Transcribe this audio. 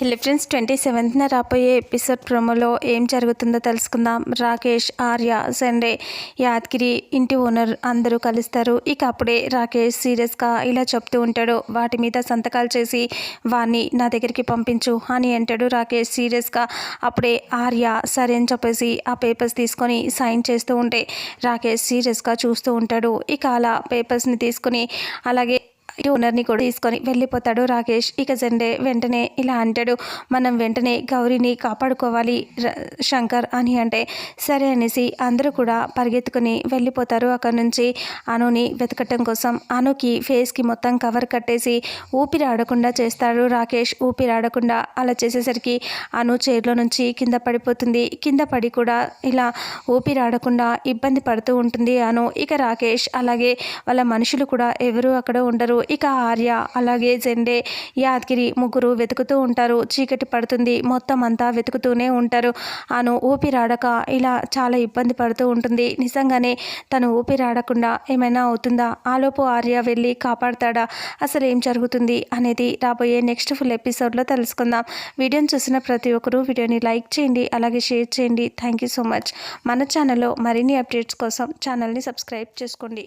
హెల్ friends twenty సెవెంత్న రాబోయే episode ప్రోమోలో ఏం జరుగుతుందో తెలుసుకుందాం. రాకేష్ ఆర్య సండే యాదగిరి ఇంటి ఓనర్ అందరూ కలుస్తారు. ఇక అప్పుడే రాకేష్ సీరియస్గా ఇలా చెప్తూ ఉంటాడు. వాటి మీద సంతకాలు చేసి వాణ్ణి నా దగ్గరికి పంపించు అని అంటాడు రాకేష్ సీరియస్గా. అప్పుడే ఆర్య సరే అని చెప్పేసి ఆ పేపర్స్ తీసుకొని సైన్ చేస్తూ ఉంటే రాకేష్ సీరియస్గా చూస్తూ ఉంటాడు. ఇక అలా పేపర్స్ని తీసుకొని అలాగే ఈ ఓనర్ని కూడా తీసుకొని వెళ్ళిపోతాడు రాకేష్. ఇక జెండే వెంటనే ఇలా అంటాడు మనం వెంటనే గౌరీని కాపాడుకోవాలి శంకర్ అని అంటే సరే అనేసి అందరూ కూడా పరిగెత్తుకుని వెళ్ళిపోతారు. అక్కడ నుంచి అనుని వెతకటం కోసం అనుకి ఫేస్కి మొత్తం కవర్ కట్టేసి ఊపిరి ఆడకుండా చేస్తాడు రాకేష్. ఊపిరి ఆడకుండా అలా చేసేసరికి అను చైర్లో నుంచి కింద పడిపోతుంది. కింద పడి కూడా ఇలా ఊపిరి ఆడకుండా ఇబ్బంది పడుతూ ఉంటుంది అను. ఇక రాకేష్ అలాగే వాళ్ళ మనుషులు కూడా ఎవరు అక్కడ ఉండరు. ఇక ఆర్య అలాగే జెండే యాదగిరి ముగ్గురు వెతుకుతూ ఉంటారు. చీకటి పడుతుంది. మొత్తం అంతా వెతుకుతూనే ఉంటారు. అను ఊపిరాడక ఇలా చాలా ఇబ్బంది పడుతూ ఉంటుంది. నిజంగానే తను ఊపిరాడకుండా ఏమైనా అవుతుందా? ఆలోపు ఆర్య వెళ్ళి కాపాడతాడా? అసలు ఏం జరుగుతుంది అనేది రాబోయే నెక్స్ట్ ఫుల్ ఎపిసోడ్లో తెలుసుకుందాం. వీడియోని చూసిన ప్రతి ఒక్కరూ వీడియోని లైక్ చేయండి. అలాగే షేర్ చేయండి. Thank you so much. మన ఛానల్లో మరిన్ని అప్డేట్స్ కోసం ఛానల్ని సబ్స్క్రైబ్ చేసుకోండి.